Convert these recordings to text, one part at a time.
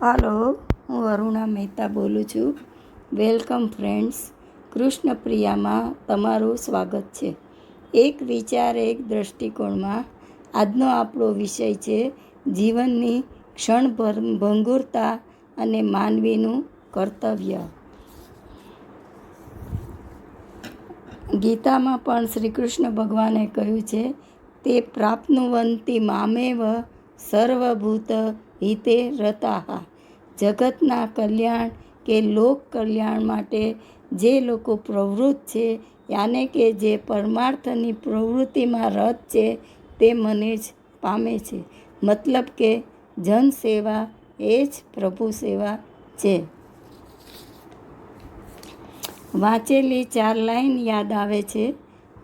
હાલો, હું અરુણા મહેતા બોલું છું. વેલકમ ફ્રેન્ડ્સ, કૃષ્ણપ્રિયામાં તમારું સ્વાગત છે. એક વિચાર, એક દૃષ્ટિકોણમાં આજનો આપણો વિષય છે જીવનની ક્ષણભર ભંગુરતા અને માનવીનું કર્તવ્ય. ગીતામાં પણ શ્રી કૃષ્ણ ભગવાને કહ્યું છે, તે પ્રાપ્તનુવંતી મામેવ સર્વભૂત હિતે રતાહા. જગતના કલ્યાણ કે લોક કલ્યાણ માટે જે લોકો પ્રવૃત્ત છે, યાને કે જે પરમાર્થની પ્રવૃત્તિમાં રત છે, તે મને જ પામે છે. મતલબ કે જન સેવા એ જ પ્રભુ સેવા છે. વાંચેલી ચાર લાઈન યાદ આવે છે.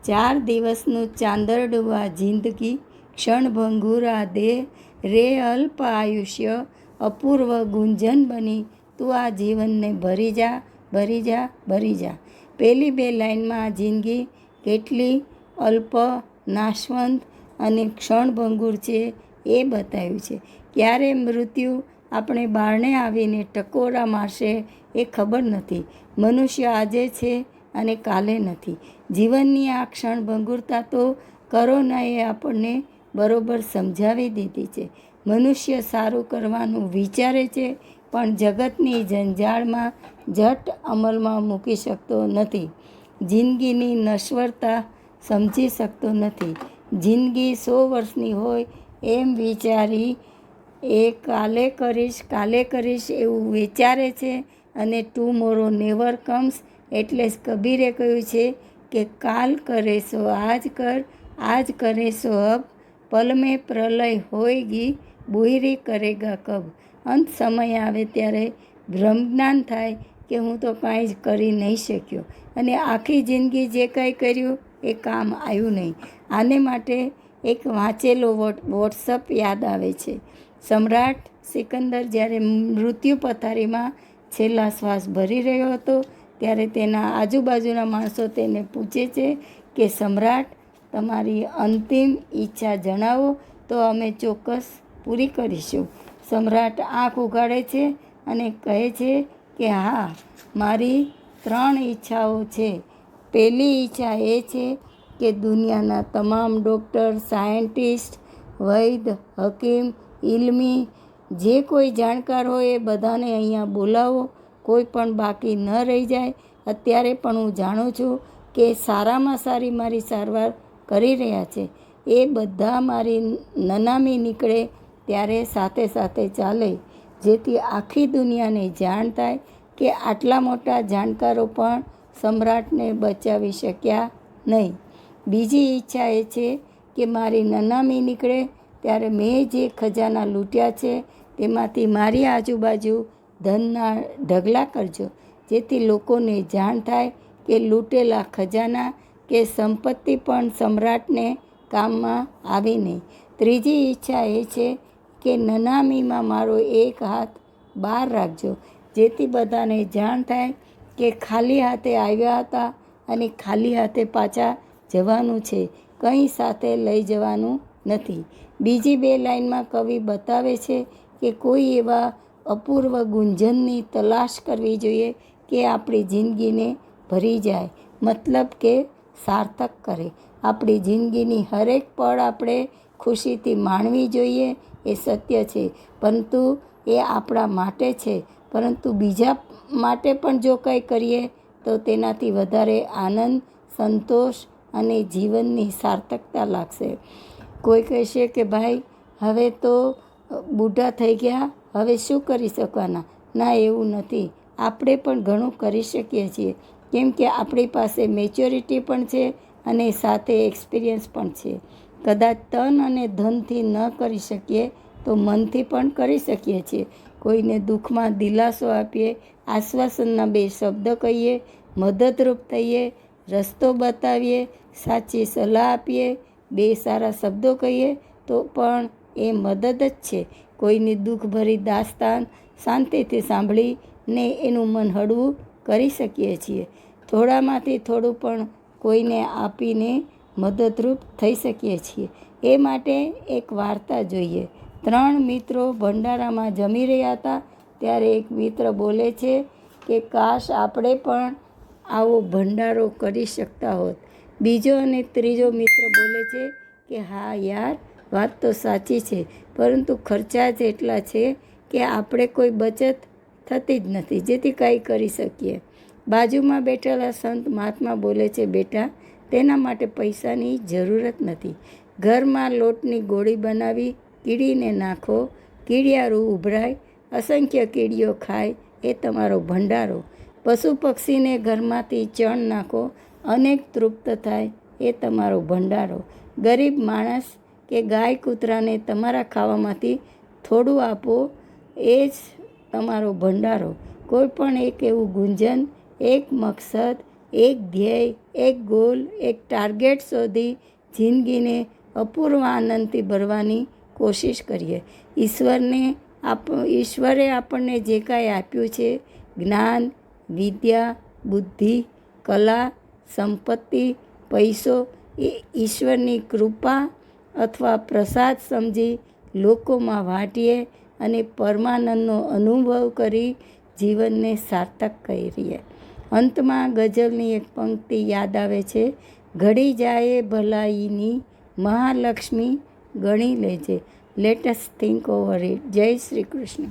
ચાર દિવસનું ચાંદરડું આ જિંદગી, ક્ષણભંગુરા દેહ રે અલ્પ આયુષ્ય અપૂર્વ ગુંજન બની. તું આ જીવનને ભરી જા ભરી જા ભરી જા. પહેલી બે લાઈનમાં આ જિંદગી કેટલી અલ્પ નાશવંત અને ક્ષણભંગુર છે એ બતાવ્યું છે. ક્યારે મૃત્યુ આપણે બારણે આવીને ટકોરા મારશે એ ખબર નથી. મનુષ્ય આજે છે અને કાલે નથી. જીવનની આ ક્ષણભંગુરતા તો કરોનાએ આપણને બરોબર સમજાવી દીધી છે. મનુષ્ય સારું કરવાનું વિચારે છે, પણ જગતની જંજાળમાં જટ અમલમાં મૂકી શકતો નથી. જિંદગીની નશ્વરતા સમજી શકતો નથી. જિંદગી સો વર્ષની હોય એમ વિચારી એ કાલે કરીશ કાલે કરીશ એવું વિચારે છે અને ટુમોરો નેવર કમ્સ એટલે જ કબીરે કહ્યું છે કે કાલ કરે સો, આજ કર, આજ કરે સો, અબ પલ મેં પ્રલય હોયગી બોયરી કરેગા કબ. અંત સમય આવે ત્યારે ભ્રમજ્ઞાન થાય કે હું તો કાંઈ જ કરી નહીં શક્યો. અને આખી જિંદગી જે કાંઈ કર્યું એ કામ આવ્યું નહીં. આને માટે એક વાંચેલો વોટ્સઅપ યાદ આવે છે. સમ્રાટ સિકંદર જ્યારે મૃત્યુ પથારીમાં છેલ્લા શ્વાસ ભરી રહ્યો હતો, ત્યારે તેના આજુબાજુના માણસો તેને પૂછે છે કે, સમ્રાટ તમારી અંતિમ ઈચ્છા જણાવો તો અમે ચોક્કસ પૂરી કરીશું. સમ્રાટ આંખ ઉગાડે છે અને કહે છે કે, હા, મારી ત્રણ ઈચ્છાઓ છે. પહેલી ઈચ્છા એ છે કે દુનિયાના તમામ ડૉક્ટર, સાયન્ટિસ્ટ વૈદ હકીમ, ઇલમી, જે કોઈ જાણકાર હોય એ બધાને અહીંયા બોલાવો. કોઈ પણ બાકી ન રહી જાય. અત્યારે પણ હું જાણું છું કે સારામાં સારી મારી સારવાર કરી રહ્યા છે. એ બધા મારી નનામી નીકળે ત્યારે સાથે સાથે ચાલે. જેથી આખી દુનિયાને જાણ થાય કે આટલા મોટા જાણકારો પણ સમ્રાટને બચાવી શક્યા નહીં. બીજી ઈચ્છા એ છે કે મારી નનામી નીકળે ત્યારે મેં જે ખજાના લૂંટ્યા છે તેમાંથી મારી આજુબાજુ ધનના ઢગલા કરજો. જેથી લોકોને જાણ થાય કે લૂંટેલા ખજાના કે સંપત્તિ પણ સમ્રાટને કામમાં આવી નહીં. ત્રીજી ઈચ્છા એ છે કે નનામીમાં મારો એક હાથ બહાર રાખજો, જેથી બધાને જાણ થાય કે ખાલી હાથે આવ્યા હતા અને ખાલી હાથે પાછા જવાનું છે. કંઈ સાથે લઈ જવાનું નથી. બીજી બે લાઈનમાં કવિ બતાવે છે કે કોઈ એવા અપૂર્વ ગુંજનની તલાશ કરવી જોઈએ કે આપણી જિંદગીને ભરી જાય. મતલબ કે સાર્થક કરે. આપણી જિંદગીની હરેક પળ આપણે ખુશીથી માણવી જોઈએ એ સત્ય છે. પરંતુ એ આપણા માટે છે. પરંતુ બીજા માટે પણ જો કંઈ કરીએ, તો તેનાથી વધારે આનંદ, સંતોષ અને જીવનની સાર્થકતા લાગશે. કોઈ કહેશે કે, ભાઈ, હવે તો બુઢા થઈ ગયા, હવે શું કરી શકવાના? ના, એવું નથી. આપણે પણ ઘણું કરી શકીએ છીએ. કેમ કે આપણી પાસે મેચ્યોરિટી પણ છે અને સાથે એક્સપિરિયન્સ પણ છે. કદાચ તન અને ધનથી ન કરી શકીએ, તો મનથી પણ કરી શકીએ છીએ. કોઈને દુઃખમાં દિલાસો આપીએ, આશ્વાસનના બે શબ્દ કહીએ, મદદરૂપ થઈએ, રસ્તો બતાવીએ, સાચી સલાહ આપીએ, બે સારા શબ્દો કહીએ, તો પણ એ મદદ જ છે. કોઈની દુઃખભરી દાસ્તાન શાંતિથી સાંભળીને એનું મન હળવું કરી શકીએ છીએ. થોડામાંથી થોડું પણ કોઈને આપીને મદદરૂપ થઈ શકીએ છીએ. એ માટે એક વાર્તા જોઈએ. ત્રણ મિત્રો ભંડારામાં જમી રહ્યા હતા, ત્યારે એક મિત્ર બોલે છે કે, કાશ આપણે પણ આવો ભંડારો કરી શકતા હોત. બીજો અને ત્રીજો મિત્ર બોલે છે કે, હા યાર, વાત તો સાચી છે, પરંતુ ખર્ચા જ એટલા છે કે આપણે કોઈ બચત થતી જ નથી. જેથી કાંઈ કરી શકીએ. બાજુમાં બેઠેલા સંત મહાત્મા બોલે છે, બેટા, તેના માટે પૈસાની જરૂરત નથી. ઘરમાં લોટની ગોળી બનાવી, કીડીને નાખો કીડિયારું ઉભરાય, અસંખ્ય કીડીઓ ખાય, એ તમારો ભંડારો. પશુ પક્ષીને ઘરમાંથી ચણ નાખો, અનેક તૃપ્ત થાય, એ તમારો ભંડારો. ગરીબ માણસ કે ગાય કૂતરાને તમારા ખાવામાંથી થોડું આપો, એ જ તમારો ભંડારો, કોઈ પણ એક એવું ગુંજન, એક મકસદ, એક ધ્યેય, એક ગોલ, એક ટાર્ગેટ શોધી જિંદગીને અપૂર્વ આનંદથી ભરવાની કોશિશ કરીએ. ઈશ્વરને આપ, ઈશ્વરે આપણને જે કાંઈ આપ્યું છે, જ્ઞાન, વિદ્યા, બુદ્ધિ, કલા, સંપત્તિ, પૈસો, એ ઈશ્વરની કૃપા અથવા પ્રસાદ સમજી લોકોમાં વાંટીએ અને પરમાનંદનો અનુભવ કરી જીવનને સાર્થક કરીએ. અંતમાં ગઝલની એક પંક્તિ યાદ આવે છે, ઘડી જાય ભલાઈની, મહાલક્ષ્મી ગણી લેજે. લેટેસ્ટ થિંક ઓવર ઇટ જય શ્રી કૃષ્ણ.